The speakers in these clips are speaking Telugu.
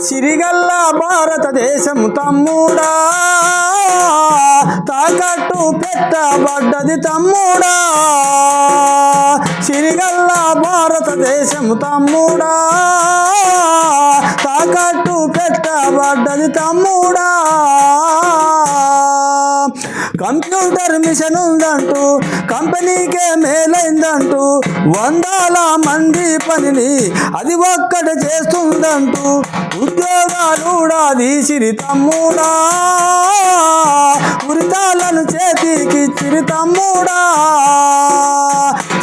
సిరిగల్ల భారతదేశం తమ్ముడా. తాకట్టు పెట్టబడ్డది తమ్ముడా. సిరిగల్ల భారతదేశం తమ్ముడా. తాకట్టు పెట్టబడ్డది తమ్ముడా. కంప్యూటర్ మిషన్ ఉందంటూ కంపెనీకే మేలైందంటూ వందల మంది పనిని అది ఒక్కట చేస్తుందంటూ ఉద్యోగాలు తీసిరి తమ్ముడా. ఉరితాలను చేతికి చిరి తమ్ముడా.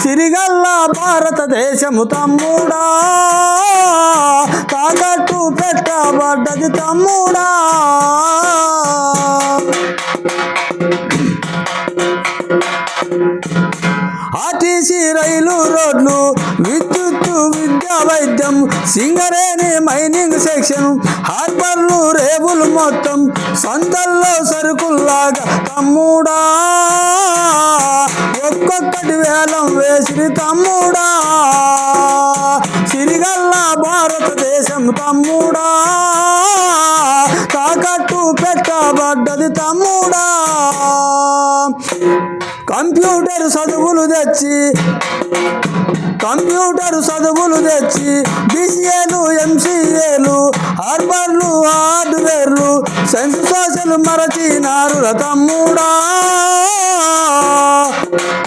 సిరిగల్ల భారతదేశము తమ్ముడా. తాకట్టు పెట్టబడ్డది తమ్ముడా. ఆర్టీసీ రైలు రోడ్లు విద్యుత్తు విద్యా వైద్యం సింగరేణి మైనింగ్ సెక్షన్ హార్బర్లు రేవులు మొత్తం సంతల్లో సరుకుల్లాగా తమ్ముడా. ఒక్కొక్కటి వేలం వేసి తమ్ముడా. సిరిగల్ల భారతదేశం తమ్ముడా. తాకట్టు పెట్టబడ్డది కంప్యూటర్ చదువులు తెచ్చి కంప్యూటర్ చదువులు తెచ్చి బీసీఏలు ఎంసీఏలు హార్బర్లు హార్డ్వేర్లు సెన్స్ సోషల్ మరచినారు తమ్ముడా.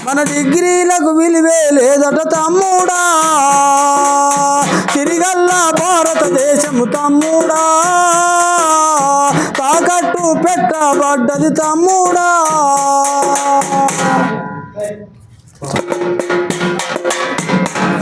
మన డిగ్రీలకు విలువే లేదట తమ్ముడా. తిరిగల్లా భారతదేశము తమ్ముడా. తాకట్టు పెట్టబడ్డది తమ్ముడా. Tamam.